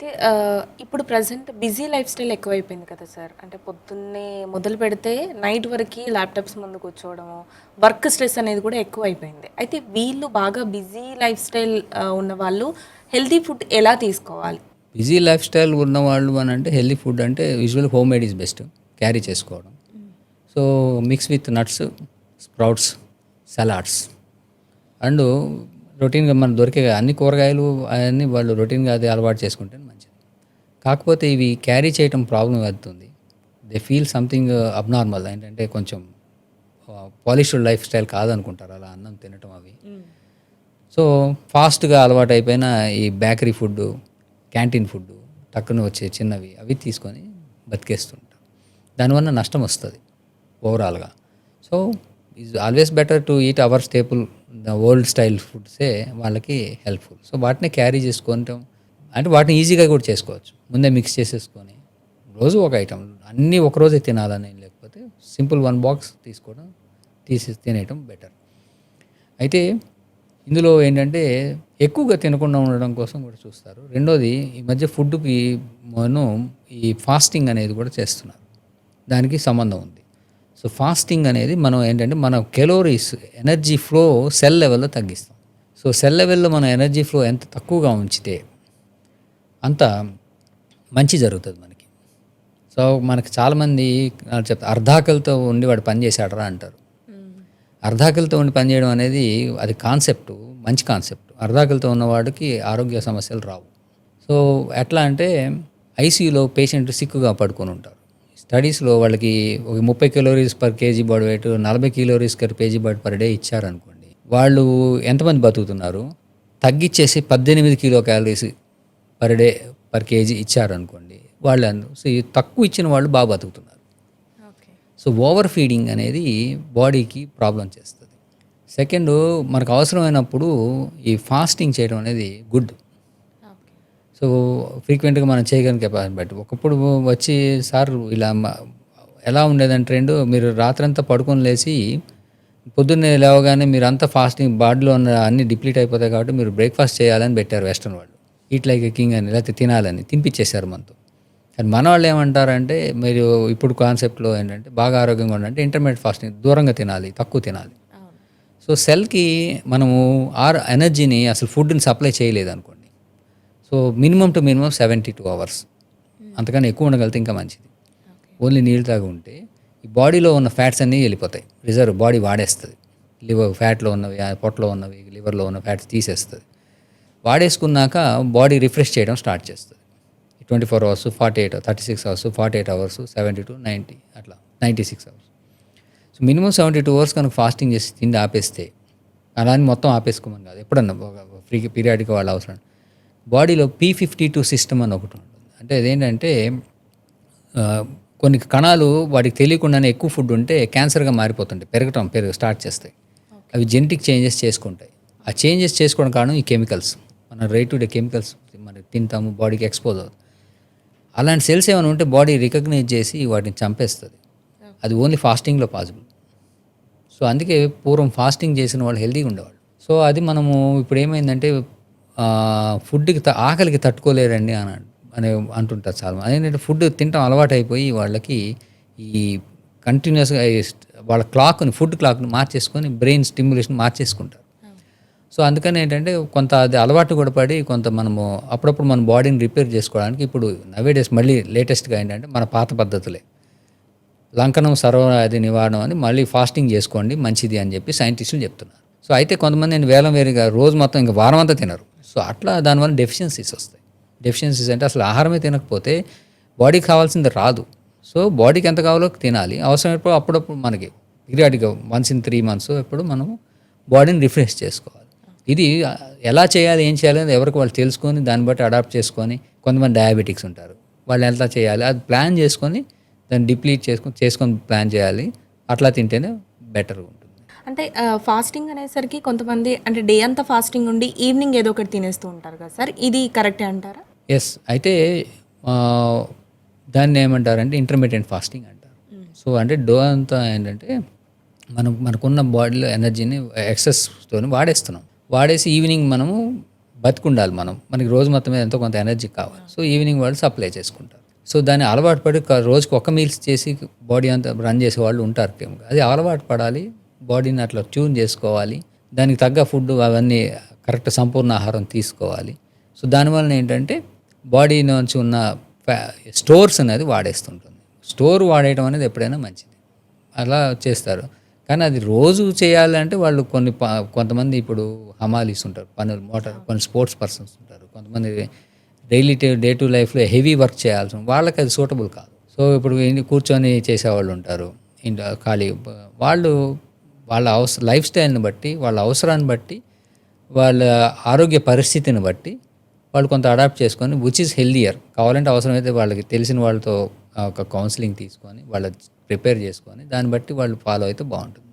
అయితే ఇప్పుడు present busy life style ఎక్కువైపోయింది కదా సార్. అంటే పొద్దున్నే మొదలు పెడితే నైట్ వరకు ల్యాప్టాప్స్ ముందు కూర్చోవడము వర్క్ స్ట్రెస్ అనేది కూడా ఎక్కువ అయిపోయింది అయితే వీళ్ళు బాగా బిజీ లైఫ్ స్టైల్ ఉన్న వాళ్ళు హెల్తీ ఫుడ్ ఎలా తీసుకోవాలి? బిజీ లైఫ్ స్టైల్ ఉన్న వాళ్ళు అని అంటే హెల్దీ ఫుడ్ అంటే usual home made is best carry చేసుకోవడం. So mix with nuts sprouts salads and రొటీన్గా మనకు దొరికే అన్ని కూరగాయలు అవన్నీ వాళ్ళు రొటీన్గా అది అలవాటు చేసుకుంటే మంచిది. కాకపోతే ఇవి క్యారీ చేయటం ప్రాబ్లం అవుతుంది. దే ఫీల్ సంథింగ్ అబ్నార్మల్ ఏంటంటే కొంచెం పాలిష్డ్ లైఫ్ స్టైల్ కాదనుకుంటారు. అలా అన్నం తినటం అవి. సో ఫాస్ట్గా అలవాటు అయిపోయిన ఈ బేకరీ ఫుడ్ క్యాంటీన్ ఫుడ్ టక్కున వచ్చే చిన్నవి అవి తీసుకొని బతికేస్తుంటారు దానివల్ల నష్టం వస్తుంది ఓవరాల్గా so is always better to eat our staple the old style ఫుడ్సే వాళ్ళకి హెల్ప్ఫుల్. సో వాటిని క్యారీ చేసుకోవటం అంటే వాటిని ఈజీగా కూడా చేసుకోవచ్చు. ముందే మిక్స్ చేసేసుకొని రోజు ఒక ఐటమ్ అన్నీ ఒకరోజే తినాలని లేకపోతే సింపుల్ వన్ బాక్స్ తీసుకోవడం తీసి తినేయటం బెటర్. అయితే ఇందులో ఏంటంటే ఎక్కువగా తినకుండా ఉండడం కోసం కూడా చూస్తారు. రెండోది ఈ మధ్య ఫుడ్కి మనం ఈ ఫాస్టింగ్ అనేది కూడా చేస్తున్నారు. దానికి సంబంధం ఉంది. సో ఫాస్టింగ్ అనేది మనం ఏంటంటే మన కెలోరీస్ ఎనర్జీ ఫ్లో సెల్ లెవెల్లో తగ్గిస్తాం. సో సెల్ లెవెల్లో మన ఎనర్జీ ఫ్లో ఎంత తక్కువగా ఉంచితే అంత మంచి జరుగుతుంది మనకి. సో మనకి చాలామంది చెప్తా అర్ధాకలితో ఉండి వాడు పని చేశాడరా అంటారు. అర్ధాకలితో ఉండి పనిచేయడం అనేది అది కాన్సెప్ట్ మంచి కాన్సెప్ట్ అర్ధాకలితో ఉన్నవాడికి ఆరోగ్య సమస్యలు రావు. సో ఎట్లా అంటే ఐసీయూలో పేషెంట్ సిక్కుగా పడుకొని ఉంటారు. స్టడీస్లో వాళ్ళకి ఒక ముప్పై calories per KG body weight నలభై calories per KG body per day ఇచ్చారనుకోండి వాళ్ళు ఎంతమంది బతుకుతున్నారు? తగ్గించేసి పద్దెనిమిది kilo calories per day per KG ఇచ్చారనుకోండి వాళ్ళు సో తక్కువ ఇచ్చిన వాళ్ళు బాగా బతుకుతున్నారు. సో ఓవర్ ఫీడింగ్ అనేది బాడీకి ప్రాబ్లం చేస్తుంది. సెకండ్ మనకు అవసరమైనప్పుడు ఈ ఫాస్టింగ్ చేయడం అనేది గుడ్. సో ఫ్రీక్వెంట్గా మనం చేయగలిగిన కెపాసిటీ బట్టి. ఒకప్పుడు వచ్చి సార్ ఇలా ఎలా ఉండేదంటే ట్రెండ్ మీరు రాత్రంతా పడుకొని లేచి పొద్దున్నే లేవగానే మీరు అంతా ఫాస్టింగ్ బాడీలో ఉన్న అన్ని డిప్లీట్ అయిపోతాయి కాబట్టి మీరు బ్రేక్ఫాస్ట్ చేయాలని పెట్టారు వెస్టర్న్ వాళ్ళు. ఈట్ లైక్ కింగ్ అని లేకపోతే తినాలని తినిపించేశారు మనతో. కానీ మన వాళ్ళు ఏమంటారంటే మీరు ఇప్పుడు కాన్సెప్ట్లో ఏంటంటే బాగా ఆరోగ్యంగా ఉండాలంటే ఇంటర్మీడియట్ ఫాస్టింగ్ దూరంగా తినాలి తక్కువ తినాలి. సో సెల్కి మనము ఆర్ ఎనర్జీని అసలు ఫుడ్ని సప్లై చేయలేదు అనుకోండి so minimum to minimum seventy two hours. అంతకన్నా ఎక్కువ ఉండగలిగితే ఇంకా మంచిది. ఓన్లీ నీళ్ళు తాగి ఉంటే ఈ బాడీలో ఉన్న ఫ్యాట్స్ అన్నీ వెళ్ళిపోతాయి. రిజర్వ్ బాడీ వాడేస్తుంది. లివర్ ఫ్యాట్లో ఉన్నవి పొట్టలో ఉన్నవి లివర్లో ఉన్న ఫ్యాట్స్ తీసేస్తుంది. వాడేసుకున్నాక బాడీ రిఫ్రెష్ చేయడం స్టార్ట్ చేస్తుంది. Twenty four hours forty eight thirty six hours forty eight hours seventy two ninety అట్లా ninety six hours. So minimum seventy two hours కనుక ఫాస్టింగ్ చేసి తిండి ఆపేస్తే అలా అని మొత్తం ఆపేసుకోమని కాదు. ఎప్పుడన్నా ఫ్రీ పీరియాడిక్ వాళ్ళ అవసరం. బాడీలో పీ ఫిఫ్టీ టూ సిస్టమ్ అని ఒకటి ఉంటుంది. అంటే అదేంటంటే కొన్ని కణాలు వాటికి తెలియకుండానే ఎక్కువ ఫుడ్ ఉంటే క్యాన్సర్గా మారిపోతుంటాయి పెరగటం పెరుగు స్టార్ట్ చేస్తాయి. అవి జెనెటిక్ చేంజెస్ చేసుకుంటాయి. ఆ చేంజెస్ చేసుకోవడం కారణం ఈ కెమికల్స్. మన రే టు డే కెమికల్స్ మనం తింటాము బాడీకి ఎక్స్పోజ్ అవుతుంది అలాంటి సెల్స్ ఏమైనా ఉంటే బాడీ రికగ్నైజ్ చేసి వాటిని చంపేస్తుంది. అది ఓన్లీ ఫాస్టింగ్లో పాసిబుల్. సో అందుకే పూర్వం ఫాస్టింగ్ చేసిన వాళ్ళు హెల్తీగా ఉండేవాళ్ళు. సో అది మనము ఇప్పుడు ఏమైందంటే ఫుడ్కి త- ఆకలికి తట్టుకోలేరండి అని అని అంటుంటారు చాలా అదేంటంటే ఫుడ్ తినటం అలవాటు అయిపోయి వాళ్ళకి ఈ కంటిన్యూస్గా వాళ్ళ క్లాక్ని ఫుడ్ క్లాక్ని మార్చేసుకొని బ్రెయిన్ స్టిమ్యులేషన్ మార్చేసుకుంటారు. సో అందుకని ఏంటంటే కొంత అది అలవాటు కూడా పడి కొంత మనము అప్పుడప్పుడు మన బాడీని రిపేర్ చేసుకోవడానికి ఇప్పుడు నవేడేస్ మళ్ళీ లేటెస్ట్గా ఏంటంటే మన పాత పద్ధతులే. లంకనం సర్వవ్యాధి నివారణ అని మళ్ళీ ఫాస్టింగ్ చేసుకోండి మంచిది అని చెప్పి సైంటిస్టులు చెప్తున్నారు. సో అయితే కొంతమంది నేను వేలం వేరుగా రోజు మొత్తం ఇంకా వారం అంతా తినరు. సో అట్లా దానివల్ల డెఫిషియన్సీస్ వస్తాయి. డెఫిషియన్సీస్ అంటే అసలు ఆహారమే తినకపోతే బాడీకి కావాల్సింది రాదు. సో బాడీకి ఎంత కావాలో తినాలి. అవసరమైనప్పుడు అప్పుడప్పుడు మనకి పీరియాడిక్గా వన్స్ ఇన్ త్రీ మంత్స్ ఎప్పుడు మనం బాడీని రిఫ్రెష్ చేసుకోవాలి. ఇది ఎలా చేయాలి ఏం చేయాలి అనేది ఎవరికి వాళ్ళు తెలుసుకొని దాన్ని బట్టి అడాప్ట్ చేసుకొని కొంతమంది డయాబెటిక్స్ ఉంటారు. వాళ్ళు ఎలా చేయాలి అది ప్లాన్ చేసుకొని దాన్ని డిప్లీట్ చేసుకొని చేసుకొని ప్లాన్ చేయాలి. అట్లా తింటేనే బెటర్ ఉంటుంది. అంటే ఫాస్టింగ్ అనేసరికి కొంతమంది అంటే డే అంతా ఫాస్టింగ్ ఉండి ఈవినింగ్ ఏదో ఒకటి తినేస్తూ ఉంటారు కదా సార్? ఇది కరెక్టే అంటారా? ఎస్ అయితే దాన్ని ఏమంటారంటే ఇంటర్మీడియట్ ఫాస్టింగ్ అంటారు. సో అంటే డో అంతా ఏంటంటే మనం మనకున్న బాడీలో ఎనర్జీని ఎక్సెస్తో వాడేస్తున్నాం. వాడేసి ఈవినింగ్ మనము బతికుండాలి మనం. మనకి రోజు మొత్తం మీద ఎంతో కొంత ఎనర్జీ కావాలి. సో ఈవినింగ్ వాళ్ళు సప్లై చేసుకుంటారు. సో దాన్ని అలవాటు పడి రోజుకి ఒక మీల్స్ చేసి బాడీ అంతా రన్ చేసే వాళ్ళు ఉంటారు. అది అలవాటు పడాలి. బాడీని అట్లా ట్యూన్ చేసుకోవాలి. దానికి తగ్గ ఫుడ్ అవన్నీ కరెక్ట్ సంపూర్ణ ఆహారం తీసుకోవాలి. సో దానివల్ల ఏంటంటే బాడీ నుంచి ఉన్న స్టోర్స్ అనేది వాడేస్తుంటుంది. స్టోర్ వాడేయడం అనేది ఎప్పుడైనా మంచిది. అలా చేస్తారు. కానీ అది రోజు చేయాలంటే వాళ్ళు కొన్ని ప- కొంతమంది ఇప్పుడు హమాలీస్ ఉంటారు. పనులు మోటార్ కొన్ని స్పోర్ట్స్ పర్సన్స్ ఉంటారు. కొంతమంది డైలీ డే టు లైఫ్లో హెవీ వర్క్ చేయాల్సి వాళ్ళకి అది సూటబుల్ కాదు. సో ఇప్పుడు కూర్చొని చేసేవాళ్ళు ఉంటారు. ఇంట్లో ఖాళీ వాళ్ళు వాళ్ళ అవస లైఫ్ స్టైల్ని బట్టి వాళ్ళ అవసరాన్ని బట్టి వాళ్ళ ఆరోగ్య పరిస్థితిని బట్టి వాళ్ళు కొంత అడాప్ట్ చేసుకొని విచ్ ఈస్ హెల్దియర్ కావాలంటే అవసరమైతే వాళ్ళకి తెలిసిన వాళ్ళతో ఒక కౌన్సిలింగ్ తీసుకొని వాళ్ళ ప్రిపేర్ చేసుకొని దాన్ని బట్టి వాళ్ళు ఫాలో అయితే బాగుంటుంది.